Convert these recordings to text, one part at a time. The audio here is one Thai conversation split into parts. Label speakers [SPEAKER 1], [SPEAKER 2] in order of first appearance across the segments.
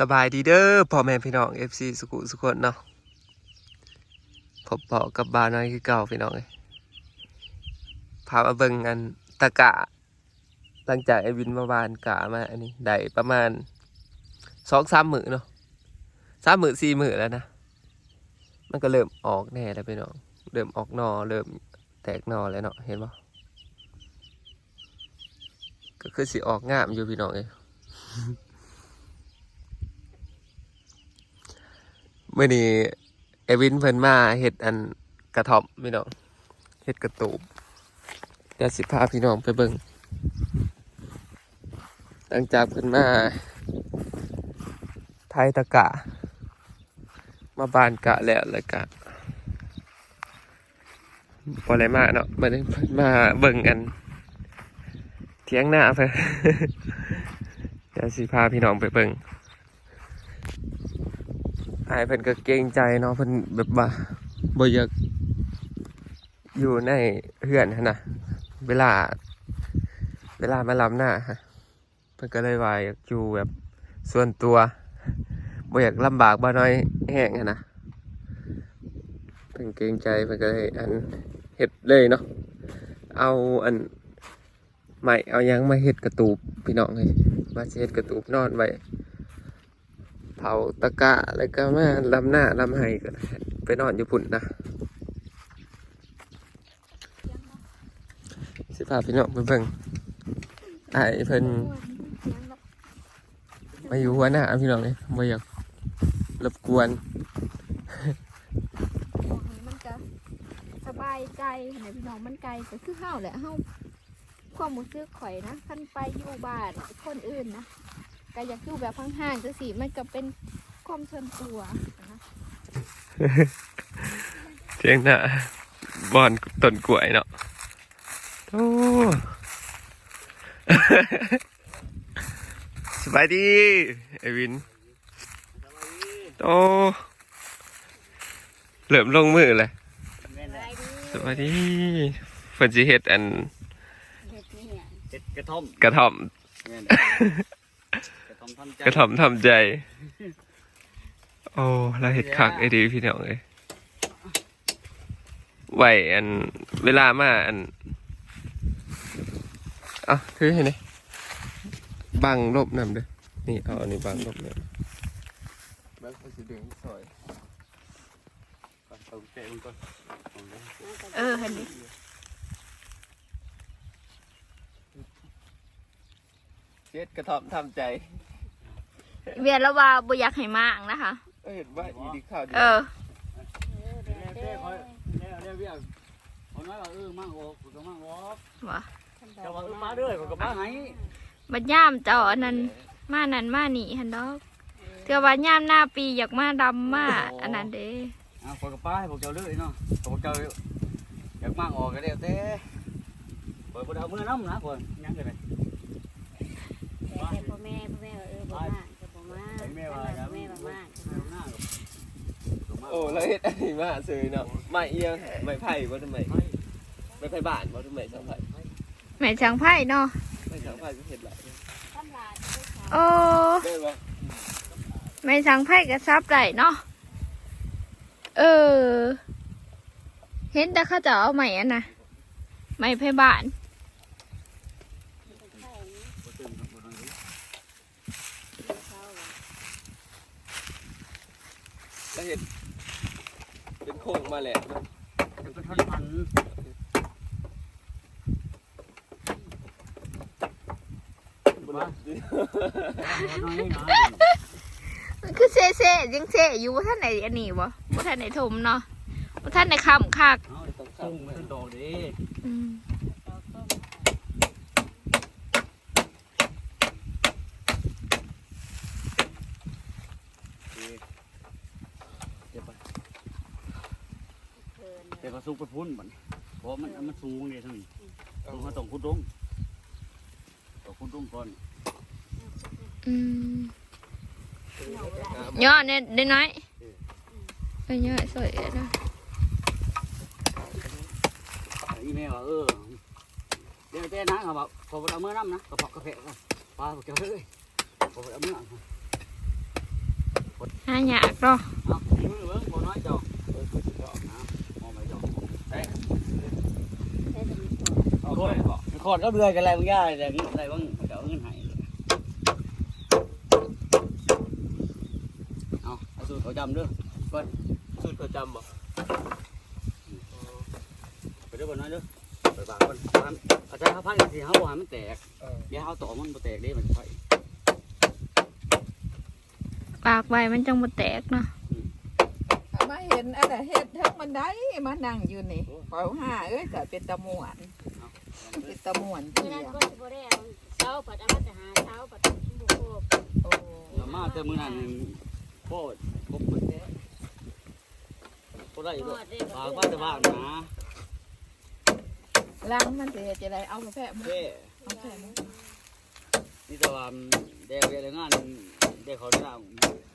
[SPEAKER 1] สบายดีเด้อพ่อแม่พี่น้อง FC สุขุสุขนเนาะพบเปาะกับบาน้อยคือเก่าพี่น้องเลยพามาเบิ่งอันตะกะ หลังจากไอวินมาวานกะมาอันนี้ได้ประมาณสองสามมือเนาะสามมือสี่มือแล้วนะ มันก็เริ่มออกแน่แล้วพี่น้อง เริ่มออกนอเริ่มแตกนอแล้วเนาะเห็นปะก็คือสิออกงามอยู่พี่น้องเอ้ย เมื่อนี้เอวินเพิ่นมาเห็ดอันกระทอมพี่น้องเห็ดกระตูบเดี๋ยวสิพาพี่น้องไปเบิ่งหลังจากเพิ่นมาไทยตะกะ มาบานกะแล้วแล้วกะพอะไรมาเนาะมาเพิ่นมาเบิ่งอัน เทียงหน้าเพิ่นเดี๋ยวสิพาพี่น้องไปเบิ่ง อายเพิ่นก็เกรงใจเนาะเพิ่นแบบว่าบ่อยากอยู่ในเฮือนหั้นนะเวลา เวลามาลำหน้าฮะเพิ่นก็เลยว่าอยากอยู่แบบส่วนตัวบ่อยากลำบากบ่น้อยแห้งหั้นนะเพิ่นเกรงใจเพิ่นก็เลยอันเฮ็ดเลยเนาะเอาอันไม้เอายังมาเฮ็ดกระตูบพี่น้องเลยมาเฮ็ดกระตูบนอนไว้ ผาตะกะแล้วก็มาลำหน้าลำไห้ก็ได้ไปนอนอยู่พุ่นนะสิพาพี่น้องไปเบิ่งไอ้เพิ่นมาอยู่หัวหน้าพี่น้องเลยบ่อยากรบกวน
[SPEAKER 2] มันก็สบายใจไหนพี่น้องมันไกลก็คือเฮาแหละเฮาความรู้สึกข่อยนะคันไปอยู่บ้านคนอื่นนะ ก็อยากอยู่แบบห่างๆจังซี่มันก็เป็นความส่วนตัวนะ
[SPEAKER 1] เทียงหน้าบอนต้นกล้วยเนาะโอ้ สบายดีไอวินโอ้เหลิมลงมือเลยสวัสดีเพิ่นสิเฮ็ดอัน
[SPEAKER 3] เห็ดกระท่อม
[SPEAKER 1] กระท่อม
[SPEAKER 3] แม่นกระท่ อมทำใจ
[SPEAKER 1] กระท่อมทำใจ โอ้เราเฮ็ดคักไอ้ดีพี่น้องเอ้ยไหวอันเวลามาอันเอะคือเห็นไหมบังลบนำเด้อนี่เอาอันนี้บังลบนำบังเขาสิดึงซอย
[SPEAKER 3] ก่อนเอาเตะมันก่อนเอาเลย
[SPEAKER 2] เออเห็นดิ
[SPEAKER 1] เฮ็ดกระท่อมทำใจ
[SPEAKER 2] เวียนแล้วว่าบ่อยากให้มากนะคะ
[SPEAKER 1] เอ้ยเห็นว่าอีดีข้าวดี
[SPEAKER 2] เออ
[SPEAKER 3] เตะเตะคอยเตะเตะเบี้ยคนน้อยว่าเออมั่งโอ้กูก็มั่งวอก
[SPEAKER 2] ว่ะ
[SPEAKER 3] เจ้าว่าเออมาเด้อกูก็มาให้
[SPEAKER 2] บัดย่ามเจ้าอันนั้นมานั่นมานี่หันดอกเทื่อว่าย่ามหน้าปีอยากมาดำมาอันนั้นเด้
[SPEAKER 3] อะคนก็ป้าให้พวกเจ้าเด้อเนาะพวกเจ้าอยากมั่งออกก็ได้เต้คอยบ่ได้เอามือน้ำนะคนยังกันเลย
[SPEAKER 4] แต่พ่อแม่พ่อแม่ว่าเออบ่มากก็บ่มาก
[SPEAKER 3] ไอ้ แม่ว่า
[SPEAKER 4] พ่
[SPEAKER 3] อย่า
[SPEAKER 4] อแม่บ่าก
[SPEAKER 3] หน้า
[SPEAKER 1] โอ้แล้วเฮ็ดอันนี้มาซื้อเนาะไม่เอียงไม่ไผ่บ่ทำไมไม่ไผ่บ้านบ่ทำไมสังไผ่
[SPEAKER 2] แม่ช่างไพ่เนาะ
[SPEAKER 1] ไม่สังไผ่ก็เฮ็ดหลาย
[SPEAKER 2] โอ้
[SPEAKER 1] ได้บ่
[SPEAKER 2] แม่ช่างไพ่ก็ซับได้เนาะเออ เห็นแต่เขาจะเอาใหม่อันน่ะใหม่ไพ่บ้าน
[SPEAKER 1] แล้วเฮ็ดเป็นโค้งมาแหละเนาะ
[SPEAKER 3] เป็นท่อนพัน
[SPEAKER 1] บ่ได้
[SPEAKER 3] น้อยนะ
[SPEAKER 2] มันคือเซ่เซ่ยังเซ่อยู่ว่าท่านไหนอันนี้วะว่าท่านไหนถมเนาะว่าท่านไหนคำคัก
[SPEAKER 3] เอาต้องส่งขึ้นดอกดิ
[SPEAKER 2] อืม
[SPEAKER 4] เพิ่
[SPEAKER 3] แต่ก็สูงไปพุ่นบัดนี้เพราะมันมันสูงเลยทั้งนี้สูงมาต้องขุดลงต้องขุดลงก่อน
[SPEAKER 2] อืมย่อเนี่ยได้น้อยเอ้ยย่อสวยนะ
[SPEAKER 3] อีเมลว่าเออเดี๋ยวเต้นะเขาบอกขอเอาเมื่อน้ำนะกระเพาะกระเพาะปลาบอกเจ้าเลยขอเอาเมื่อ
[SPEAKER 2] หายากเนาะ
[SPEAKER 3] เอามือเบิ่งบ่น้อยจอกเออคือสิจอกนะมองไปจอกเอ้ย
[SPEAKER 4] ได้แต่มีตัว
[SPEAKER 3] เอาโคตร ขอดก็เดือกันอะไรบางอย่างแต่อะไรบ้างเดี๋ยวเอาเงินให้เอาเอาสูตรเขาจำด้อ
[SPEAKER 1] สูตรประจำบ่
[SPEAKER 3] ไปด้อบ่น้อยด้อไปบากก่อนพันอาจารย์เขาพันอีกทีเขาบ่ให้มันแตกเดี๋ยวเขาต่อมันบ่แตกเด้มันไฟ
[SPEAKER 2] ปากไว้มันจังบ่แตกเนาะ
[SPEAKER 5] มาเห็นอะไรเฮ็ดทั้งมันได้มานั่งอยู่นี่เฝ้าห้าเอ้ยก็เป็นตะมวน เป็นตะมวน
[SPEAKER 4] เมื่
[SPEAKER 5] เที่
[SPEAKER 4] อยนั้น
[SPEAKER 5] ง
[SPEAKER 4] ก็สิบ่ได้เอาเช้าปัดเอามาแต่หาเช้าปัดบุกโคก
[SPEAKER 5] โอ้
[SPEAKER 3] แล้วมาแต่มื้อนั้นนี่โคตรครบหมดแท้บ่ได้
[SPEAKER 4] ท
[SPEAKER 3] บ่
[SPEAKER 4] อดได้
[SPEAKER 3] ฝากบ้านแต่บ้านนะ
[SPEAKER 5] ล้างมันสิเฮ็ดจะได้เอากาแฟมา
[SPEAKER 3] เด้
[SPEAKER 5] เอาแฟมา
[SPEAKER 3] นี่แต่ว่าแดกแดกงานแดกเขาได้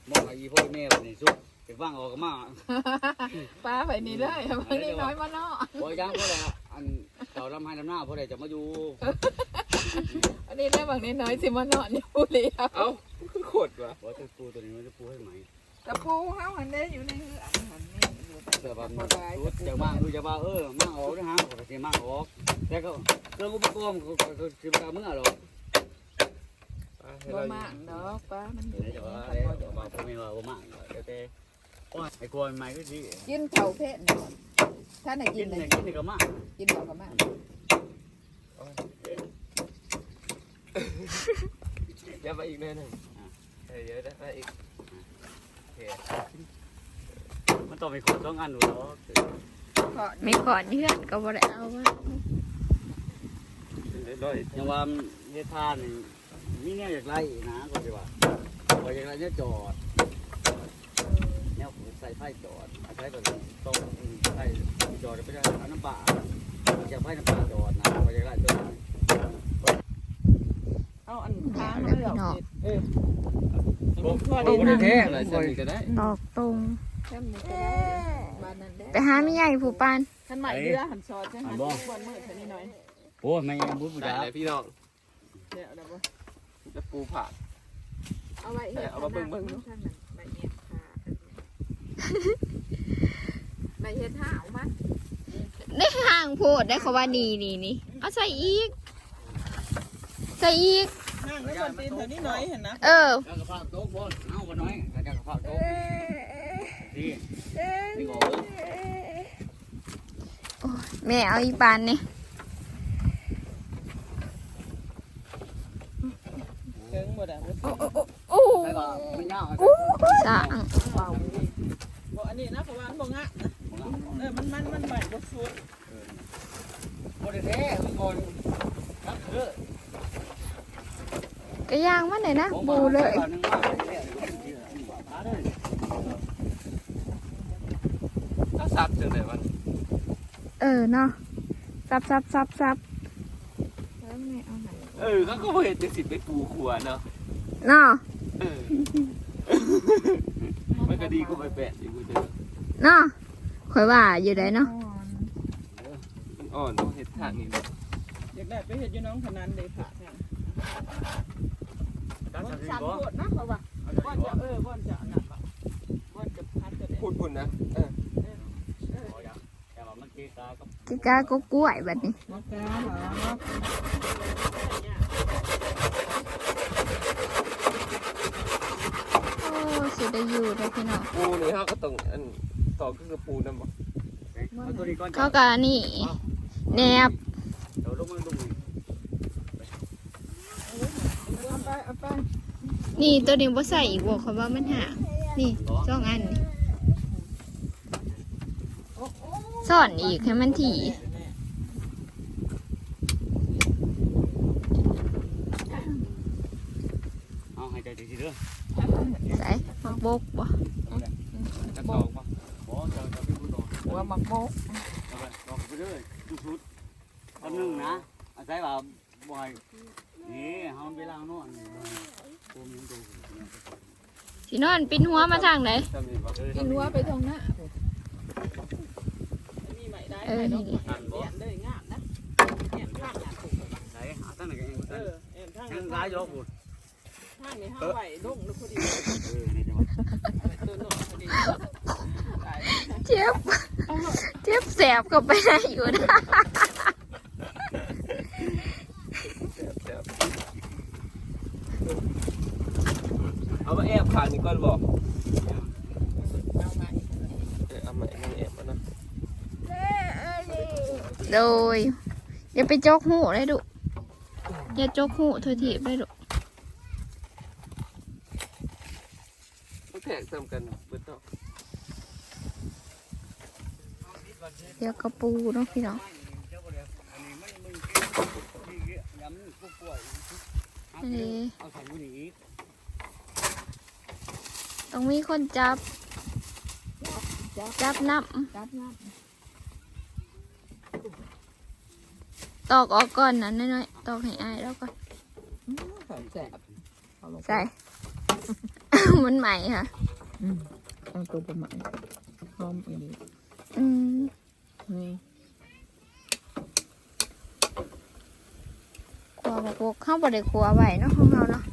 [SPEAKER 3] มองไอ้พ่อแม่นี่สุกเก็บว่างออกก็มา
[SPEAKER 5] ป้าไปนี่เลยเอาไปนี่น้อยมาเนาะ
[SPEAKER 3] บ่ยังพ่อแหละอัน เก่าลำให้ลำหน้าพ่อแหละจะมาอยู่
[SPEAKER 5] อันนี้ได้บางน้อยๆสิมาเนาะนี่ผู้เลี้ยง
[SPEAKER 1] เอ้าคือโคตรวะ
[SPEAKER 3] บ่ตะปูตัวนี้มันจะปูให้ไหม
[SPEAKER 5] ตะปูเฮาหันได้อยู่ในเฮือนหันนี่อยู่
[SPEAKER 3] แต่ว่า
[SPEAKER 5] บ่ได้
[SPEAKER 3] สุดจะมางดูจะว่าเออมางออกนะฮะก็สิมางออกแต่ก็เครื่องอุปกรณ์ก็สิบ่เมื่อหรอก
[SPEAKER 5] บ่มากดอกป้ามันอยู่ใน
[SPEAKER 3] จะ
[SPEAKER 5] เฮื
[SPEAKER 3] ว่า
[SPEAKER 5] อน
[SPEAKER 3] แล้ว
[SPEAKER 5] บ่
[SPEAKER 3] บ่พ่อแม่ว่าบ่มางเดี๋ยวแต่โอ้ยไอ้กวนใหม่ก็สิ
[SPEAKER 5] กินเผาเพชร ถ้าไหน
[SPEAKER 3] กิ
[SPEAKER 5] กิ
[SPEAKER 3] น
[SPEAKER 5] น
[SPEAKER 3] นี่
[SPEAKER 5] เลย
[SPEAKER 3] กินนี่ก็มา
[SPEAKER 5] กินเผาก็มาก
[SPEAKER 1] อย่ามาอีกแน่หนึ่งเออเยอะนะมาอีกโอเค
[SPEAKER 3] มันต้องมีคนต้องอันอยู่แล้ว
[SPEAKER 5] เพราะ
[SPEAKER 2] มีก่อนเฮือนก็บ่ได้เอาไว้
[SPEAKER 1] ร้อย
[SPEAKER 3] อย่างว่าเฮ็ดทานนี่มีแนวอยากไล่นะก็สิว่าบ่อยากไล่เนี่ยจอดแนวใส่ไฟจอด อาศัยแบบต้องใส่จอดไปได้เอาน้ำปลาจะไฟน้ำปลาจอดนะบ่อยากไล่จอด
[SPEAKER 5] เอาอันค้างเลยเอาเฮ็ดเออ
[SPEAKER 1] บ่บ่ได้แท้เลยใช่ก็ได้
[SPEAKER 2] ตอกตรง
[SPEAKER 5] แค่นี้ก็ได้บ้านนั้นได้
[SPEAKER 2] ไปหาไม่ใหญ่ผู้ปาน
[SPEAKER 5] ขันใหม่เดือหันซอสจังหันบนมือเท่านี้น่อย
[SPEAKER 3] โอ้ยไม่ยังบุญบุญ
[SPEAKER 1] ได้พี่น้อง
[SPEAKER 5] เดี๋ยวเดี๋ยว
[SPEAKER 1] จะปูผ่า
[SPEAKER 5] เอาไว้เฮ็ด
[SPEAKER 1] เอามาเบิ่งเบิ่งเนาะ
[SPEAKER 5] ข้างนั้นใบเฮ็ดขาใบเฮ็ดห้าเอามา
[SPEAKER 2] ได้ห่างโพดได้เขาว่านี่นี่นี่เอาใส่อีก ใส่อีก
[SPEAKER 5] นั่งไว้บนตีนเท่านี้หน่อยเห็นนะ
[SPEAKER 2] เออ
[SPEAKER 3] กระเพราโต๊ะบนเอาบ่น้อยกระเพราโต๊ะดีนี่ก็
[SPEAKER 2] แม่เอาอีปานนี่
[SPEAKER 5] เชิงบ่ได้บ่
[SPEAKER 2] โอ้
[SPEAKER 3] ใส่ก็มันยาว
[SPEAKER 2] สร้าง
[SPEAKER 5] บ่อันนี้นะเพราะว่ามันบ่งะนะ เออมันมันมันใหม่บ่สุด
[SPEAKER 3] บดแท้ทุกคนครับเด้อก
[SPEAKER 2] ระยางมันไหนนะบูเลย
[SPEAKER 1] ถ้าซับจังได๋มัน
[SPEAKER 2] เออเนาะซับซับซับซับ
[SPEAKER 5] แล้วแม่เอาไหน
[SPEAKER 1] เออเขาก็เห็นจังสิไปปูขัวเนาะ
[SPEAKER 2] เนาะ
[SPEAKER 1] เออมันก็ดีกว่าไปแปะอยู่กูเด้อ
[SPEAKER 2] เนาะ ข่อยว่าอยู่ได้เนาะ
[SPEAKER 1] มันอ่อนต้องเฮ็ดทางนี้เนาะ
[SPEAKER 5] อยากได้ไปเฮ็ดอยู่น้องขนาดเด้ค่ะเนี่ย
[SPEAKER 3] ตั้ง
[SPEAKER 5] บ่
[SPEAKER 3] ใจ
[SPEAKER 5] สั่น
[SPEAKER 3] บ่
[SPEAKER 5] โคตรนะเพราะว่าบ่จะเออบ่จะอันนั้นบ่จะพัดจะได้
[SPEAKER 1] พูดพุ่นนะเออ
[SPEAKER 3] แต่ว่ามันกีตาก็
[SPEAKER 2] กิกาก็กล้วยแบบนี้
[SPEAKER 5] กล้าหรอ
[SPEAKER 2] โอ้สิได้อยู่ได้พี่น้อง
[SPEAKER 1] ปูนี่เฮาก็ต้องอัน ต่อก็คือปูนำบ่
[SPEAKER 3] เอาตัวนี้ก่อน
[SPEAKER 2] เขาก็นี่ แนบ
[SPEAKER 3] เดี๋ยวลงมาลง
[SPEAKER 5] เอาไปเอาไป
[SPEAKER 2] นี่ตัวนี้บ่ใส่อีกบ่เขาว่ามันห่างนี่สองอันนี่ซ่อนอีกให้มันถี่
[SPEAKER 3] เอาให้ใจดีๆเด้อ
[SPEAKER 2] ใส่มาบกบ่
[SPEAKER 1] จะตอกบ่
[SPEAKER 3] บ่จะจะเป็นผู้ต่อ
[SPEAKER 5] หัวหมัก โมก
[SPEAKER 3] เอาไปต่อไปเรื่อยสุดๆอันนึงนะอาศัยว่าบ่อยนี่เฮาเวลานอนปูมันดู
[SPEAKER 2] สินอนปินหัวมาทางไหน
[SPEAKER 1] จำนี่บ่
[SPEAKER 5] กินหัวไปตรงหน้ามีใหม่ได้
[SPEAKER 2] เออ
[SPEAKER 5] ไหม
[SPEAKER 2] นี่
[SPEAKER 5] เปลี่ยนเลยงามนะเปลี่ยนข้างหน้าถูก
[SPEAKER 3] ไหนหาตั้งไหนกันเอง
[SPEAKER 5] เออเอ็นข้าง
[SPEAKER 3] ยังร้ายยกบุญ
[SPEAKER 5] ทางนี้ห้าไหวลงนึกพอดี
[SPEAKER 3] เออในจังหวัด
[SPEAKER 5] ตัวหนอนพอดีตาย
[SPEAKER 2] เจ็บ เจ็บแสบก็ไปได้อยู่นะ
[SPEAKER 1] แซ่บเอามาแอบขางนี่ก่อนบอก
[SPEAKER 5] เอาใหม่
[SPEAKER 1] เออเอามาเอามาแอบมานะ
[SPEAKER 2] โดยอย่าไปจกหูได้ดุอย่าจกหูเธอถีบได้ดุ
[SPEAKER 1] มันแตกซ้ำกันเบิดเนาะ
[SPEAKER 2] เดี๋ยวกระปูเนาะพี่น้อง
[SPEAKER 3] เจ้าบ่ได้อันนี้มันมึงที่ยำผู้ป่วย
[SPEAKER 2] อันนี้
[SPEAKER 3] เอาใส่มือนี้
[SPEAKER 2] ต้องมีคนจับ จับนับ
[SPEAKER 5] จับน้
[SPEAKER 2] ตอกออกก่อนนั้นน้อยๆตอกให้อายแล้วก่อนำ
[SPEAKER 5] แสบเอาลง
[SPEAKER 2] ใส่มันใหม่ค่ะ
[SPEAKER 5] เอาตัวประมาณพร้อมอันนี้
[SPEAKER 2] อืม
[SPEAKER 5] นี่
[SPEAKER 2] กลัวบอกว่าเข้าบ่ได้กลัวไว้เนาะของเราเนาะ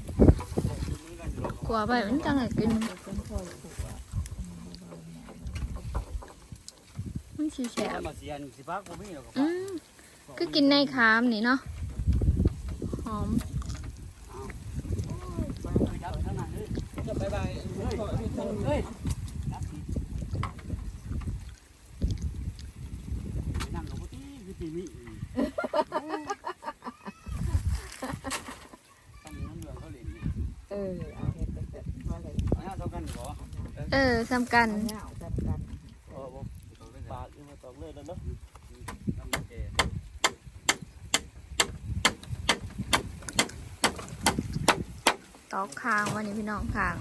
[SPEAKER 2] กลัวไว้มันจังไงกิน
[SPEAKER 5] เป็นพ่อผูกอะ
[SPEAKER 2] มันสิแสบ
[SPEAKER 3] มาเสียนสิพักบ่มีหรอก
[SPEAKER 2] อืมก็กินในคามนี่เนาะหอม
[SPEAKER 3] จับทั้งนั้นเลย
[SPEAKER 5] จะบายบายพ่อพี่คนเอ้ย
[SPEAKER 3] นั่งกับบ่ตีคือตีมีตั้งน้ำเหลืองเขาเล่น
[SPEAKER 5] เออเอาเห็ดเป็นเสร็จพอเลย
[SPEAKER 3] เอาเท่ากันบ่
[SPEAKER 2] เออสำคัญ
[SPEAKER 5] เอาเงาจับกัน
[SPEAKER 1] เออบ่ปากนี่มาตอกเลยแล้วเนาะ
[SPEAKER 3] น้ำแก่
[SPEAKER 2] ตอกคางวันนี้พี่น้องคาง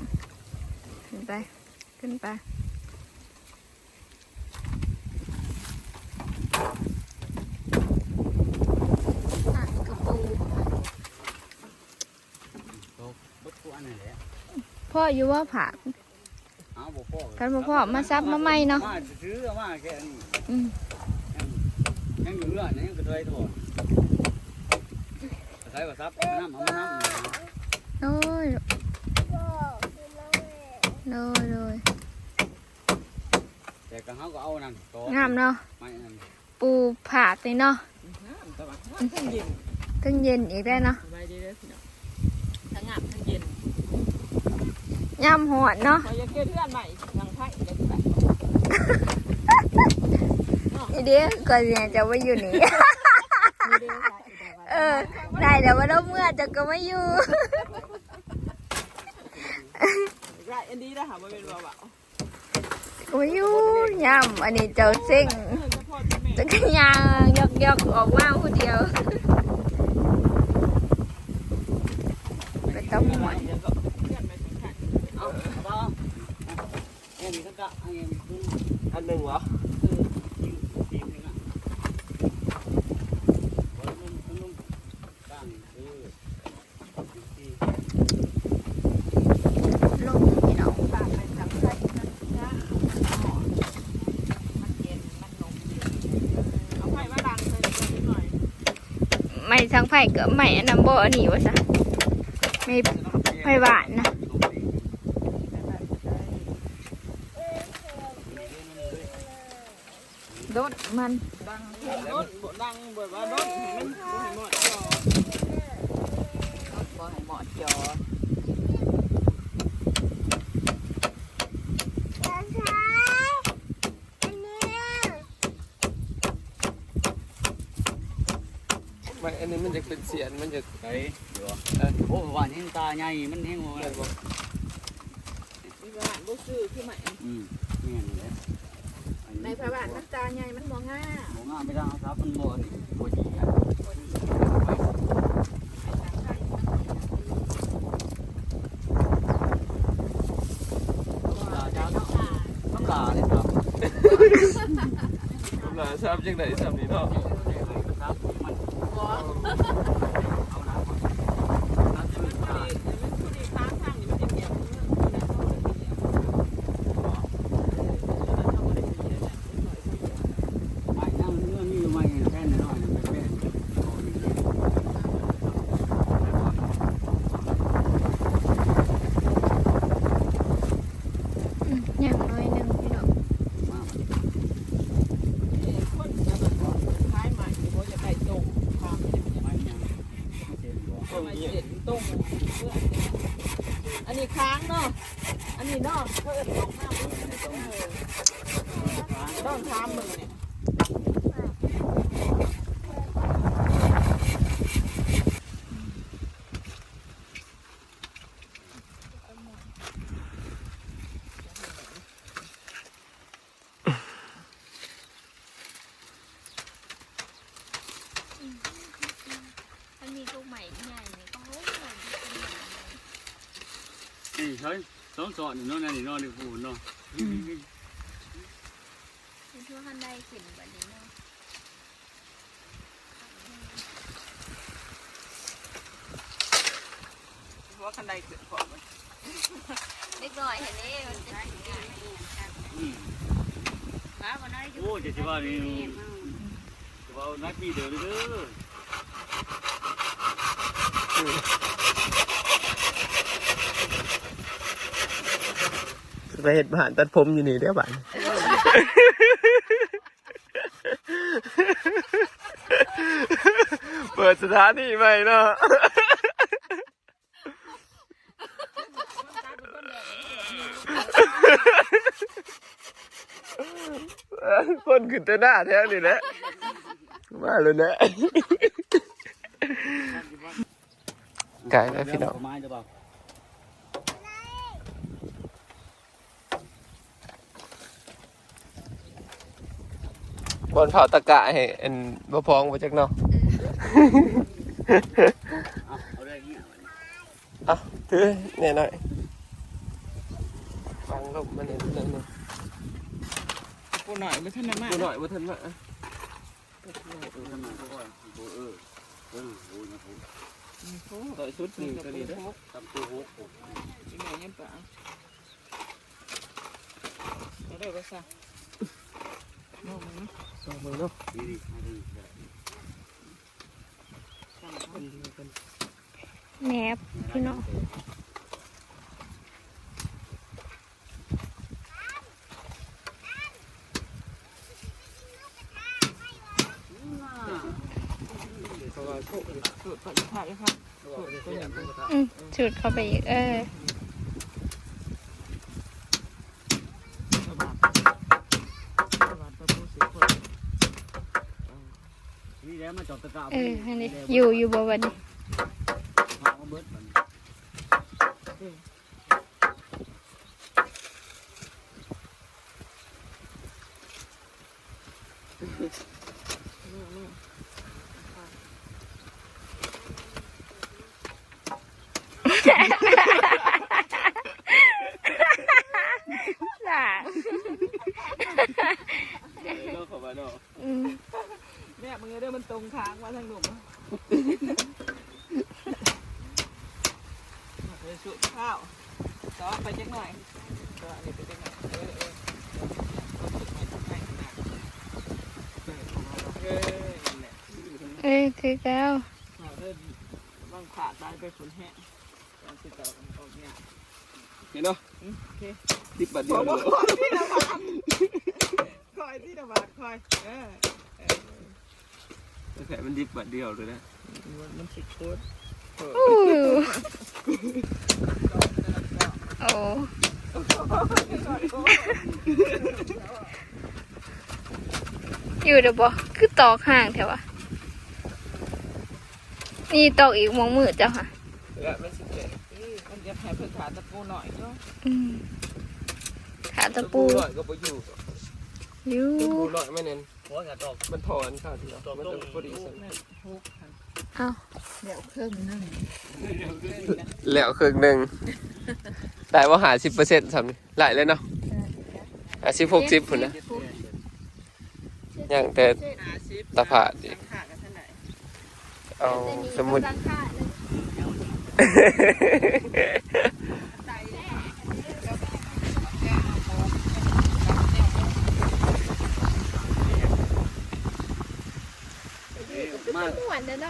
[SPEAKER 2] ขึ้นไป ขึ้นไปอะกระปู
[SPEAKER 3] บ่ตัวอันนั้นแหละ
[SPEAKER 2] พ่ออยู่ว่าผัก
[SPEAKER 3] เอาบ่พอ
[SPEAKER 2] กันบ่พ่อมาซับมาใหม่เนาะ
[SPEAKER 3] มาซื้อเอามาแค่นี้
[SPEAKER 2] อืม
[SPEAKER 3] ยังอยู่เรื่อยยังกระเทยตัวกระเทยว่าซับน้ำเอามาน้ำ
[SPEAKER 2] โอ้ยโดยโดย
[SPEAKER 3] แต่ก็เขาก็เอานั่นต่องา
[SPEAKER 2] มเนาะ
[SPEAKER 3] ไม่นั่น
[SPEAKER 2] ปูผักนี่เนาะ
[SPEAKER 5] น้ำแต่ว่าทั้งเย็น
[SPEAKER 2] ถึงเย็นอีกได้เนาะ
[SPEAKER 5] สบายดีเลยพี่น้องทั้งงามทั้งเย็น
[SPEAKER 2] ย่ำหอดเนาะ
[SPEAKER 5] พอยังเกิดเพื่อนใหม่ทางไพ่เลยแบบ
[SPEAKER 2] อีเดียวก่อนเนี่ยจะไมาอยู่นี่
[SPEAKER 5] เอ
[SPEAKER 2] อ ได้เดี๋ยวมาเราเมื่อจะก็ไม่อยู่
[SPEAKER 5] ได้อันนี้ได้ค่ะมันเป็นเบา
[SPEAKER 2] ก็ไม่อยู่ย่ำอันนี้เจ้าเซ็ง
[SPEAKER 5] ๆเออเฉพาะที่แม่
[SPEAKER 2] จะก็ยางยกยกๆออกมาผู้เดียว ไปต้องหมด
[SPEAKER 5] เดี๋ยวก็เพื่อนไปถึงขัน
[SPEAKER 3] เอาเอาเปล่าเอ็มทั้งกะเอ็มคือ
[SPEAKER 1] อันหนึ่งเหรอ
[SPEAKER 3] ทีมนึงอะบอลนุ่มนุ่มตั้งคือที่
[SPEAKER 2] ลงพี่น้อง
[SPEAKER 5] ปากไปทางไพ่นะนะมันเย็นมันนมเย็นเอาไพ่มาดังเลยนิดหน่อย
[SPEAKER 2] ไม่ทั้งไผ่ เกือบไม่อันนัมโบอันนี้วะซะไม่ไผ่หวานนะ
[SPEAKER 5] โดดมันดังโดดบ่ดังบ่ว่าโดดให้มันบ่ให้หมดจอบ่ให้หมดจอ
[SPEAKER 1] อันนี้มันจะเป็นเสียนมันจะ
[SPEAKER 3] ไก่เดี๋ยวโอ้หวานแห้งตาใหญ่มันแห้งหมดเลยบ่
[SPEAKER 5] มีพระบาทบ่ซื้อคือใหม่
[SPEAKER 3] อืมแม่นเลย
[SPEAKER 5] ในพระบาทมันตาใหญ่มันบ่ง่า
[SPEAKER 3] หมูงาไม่ไปทางครับมันบ่นี่บ่ดีอะตาจ้าน้ำตาเลยครับ
[SPEAKER 1] หลาทราบจังได๋ซ้ำนี่เนาะ
[SPEAKER 3] ครับมัน
[SPEAKER 5] บ่
[SPEAKER 3] เอาน้ำน้ำจะ
[SPEAKER 5] มั
[SPEAKER 3] เป็น น
[SPEAKER 5] พอ
[SPEAKER 3] ตา
[SPEAKER 5] ดีมันพอดีค้างทางนี่มันจะเกี่ยวมันจะเข้าเลยทีเดียว
[SPEAKER 3] ไม้นั่งเนื้อมีอยู่ไม้แค่น้อยๆนะเป็นแม่ ต้ม
[SPEAKER 5] อันนี้ค้างเนาะ อันนี้เนาะเขาเอิ้นของน้ำต้องทำมือเนี่ย
[SPEAKER 2] มันมีตัวใหม่ใหญ่เนี่ยก็โอ้ย
[SPEAKER 3] นี่ใช่ สองสอนนี่นนี่เนาะนี่ปูเนาะ
[SPEAKER 2] เป็นทั่วข้างในขึ้นแบบนี้เนาะ
[SPEAKER 5] ว่าคันใดเกิดก่อนมัน
[SPEAKER 2] เล็กน้อยเห็นนี่มันจะถึงงาน
[SPEAKER 3] อืม
[SPEAKER 4] ว้าบ่น้อยอยู่
[SPEAKER 3] โอ้จะสิว่านี่จะว่านักปีเดียวเด้อ
[SPEAKER 1] ไปเห็ดบ้านตัดผมอยู่นี่เด้อบ้านเปิดสถานีใหม่เนาะคนขึ้นแต่หน้าแท้นี่แหละมาเลยนะไก่แล้วพี่น้อง
[SPEAKER 3] ไม้จะ บอก
[SPEAKER 1] บนเผาตะกะให้อันบ่พองมาจากเนาะ
[SPEAKER 3] เอาเอาได้เงี้ย
[SPEAKER 1] อะถือเนี่ยหน่อยฟังลมมันเนี่ยนิดหน่อย
[SPEAKER 5] กูหน่อยไม่ทันได้มาก
[SPEAKER 1] ดูหน่อยบ่ทันมา
[SPEAKER 3] เออทำไมเขาก็เออเออเออโอ้ยนะผม
[SPEAKER 1] ต่อยชุดหนึ่งตัวนี้เด้อ
[SPEAKER 3] ทำตัวหก
[SPEAKER 5] อีแม่ยังปะเอาได้ไปซะน้องมึง
[SPEAKER 1] สองมือเนาะ
[SPEAKER 3] นี่นี่
[SPEAKER 2] แมบพี่น้อง
[SPEAKER 1] เพราะว่าโคก
[SPEAKER 5] สูตรปัจจุบันเลยค่ะ
[SPEAKER 1] โคกตัวใหญ่มันก็ท
[SPEAKER 2] อืมจุดเข้าไปอีกเออ
[SPEAKER 5] สบายสบายตะปูสิคน
[SPEAKER 3] นี่แล้วมาจอบตะกร้า
[SPEAKER 2] เอออันนี้อยู่อยู่บ่วันนี้
[SPEAKER 3] เอาเบิร์ดมัน
[SPEAKER 2] จ้าำ
[SPEAKER 1] เนาะเข้ามาเนาะ
[SPEAKER 2] อืม
[SPEAKER 5] แม่มึงเด้อมันตรงค้างมาทางหนุ่ม เลยสูตรข้าวต่อไปจังหน่อยต่ออันนี้ไปจังหน่อยเออเออเออนั่นแหละ
[SPEAKER 2] เอ้ยถือแล้ว
[SPEAKER 5] เราเริ่มบางขาตายไปฝนแห้งตอนที่ต่อกันออกเนี่ย
[SPEAKER 1] นี่เนาะ
[SPEAKER 5] อืมโอเค
[SPEAKER 1] ดิบบัด
[SPEAKER 5] บ
[SPEAKER 1] เดีย
[SPEAKER 5] อ
[SPEAKER 1] ว
[SPEAKER 5] ก
[SPEAKER 1] เล
[SPEAKER 5] ว่ายคอยที่ละบาทคอยที่ละบาทคอย เออเออ
[SPEAKER 1] แต่มันดิบบัดเดียวเลยนะ
[SPEAKER 5] มันสิโคตร
[SPEAKER 2] อู้โอ้อยู่เดี๋ยวบ่คือตอกห่างแถวะนี่ตอกอีกมองมือเจ้าค่ะ
[SPEAKER 1] แล้วมันสิเจ็บ
[SPEAKER 5] มันจะแผ่พื้นฐานตะปูหน่อยก็
[SPEAKER 2] อืมขาตะปู
[SPEAKER 1] หน่อยก็บ่อยู่
[SPEAKER 2] อยู่
[SPEAKER 1] ตะปูหน่อยไม่เน้น
[SPEAKER 3] โอ้ยกระจก
[SPEAKER 1] มันถอนข้าวทีเนาะมันจะพอดีสั่น
[SPEAKER 2] เอา
[SPEAKER 5] เดี๋ยวเครื่องนึง
[SPEAKER 1] แล้วครึ่งหนึ่งได้ว่าหาสิบเปอร์เซ็นต์สำนี่หลายเลยเนาะหาสิบหกสิบพุ่นนะอย่างแต่ตาผาดดิ
[SPEAKER 5] ขาดกันเท่าไหร่
[SPEAKER 1] เอาสมุด
[SPEAKER 2] ตั้งค่าเลย
[SPEAKER 3] มาก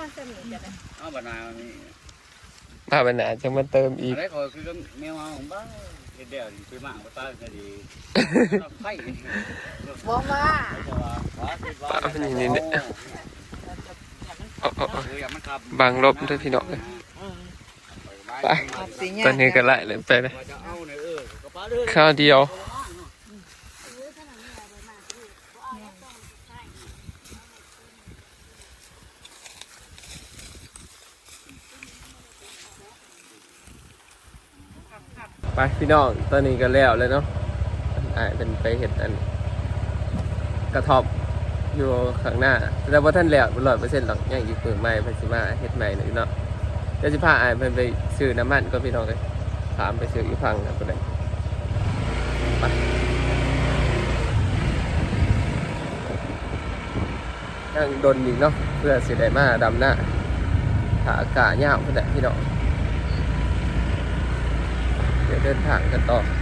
[SPEAKER 2] หวานเด้อเนาะสมิงกัน
[SPEAKER 3] เอาบานาวนี่
[SPEAKER 1] ภาพนาจะมาเติมอีก
[SPEAKER 3] อะไรก็คือแมวเอาของบ้านเดี๋ยวไปมั่งก็ตายก็ดีไข่
[SPEAKER 5] บอกมา
[SPEAKER 1] เอาเอาเอา
[SPEAKER 3] คืออย่ามันขับบา
[SPEAKER 1] งลบด้วยพี่น้องเลย
[SPEAKER 5] เออ
[SPEAKER 3] บ
[SPEAKER 1] ไป
[SPEAKER 5] ออกสิยา
[SPEAKER 1] ตอนนี้ก็ไล่เลยไปเลย
[SPEAKER 3] ว่าจะเอาเนี่ยเออกระป๋าเด้อ
[SPEAKER 1] ข้าวเดียว ไปพี่น้องตอนนี้ก็แล้วเลยเนาะอ่าเป็นไปเห็ดอันกระทบอยู่ข้างหน้า แต่ว่าท่านแล้วร้อยเปอร์เซ็นต์หรอกยังอีกมือใหม่พิ่นสิมาเฮ็ดใหม่หนึ่งเนาะเดี๋ยวสิพาอ้ายเพิ่นไปซื้อน้ำมันก็พี่น้องเลยถามไปซื้ออีกพังนะตัวใดไปยังดนอีกเนาะเพื่อสิได้มาดำหน้าขาอากาศยาวเพื่อนพี่น้อง เดินทางกันต่อ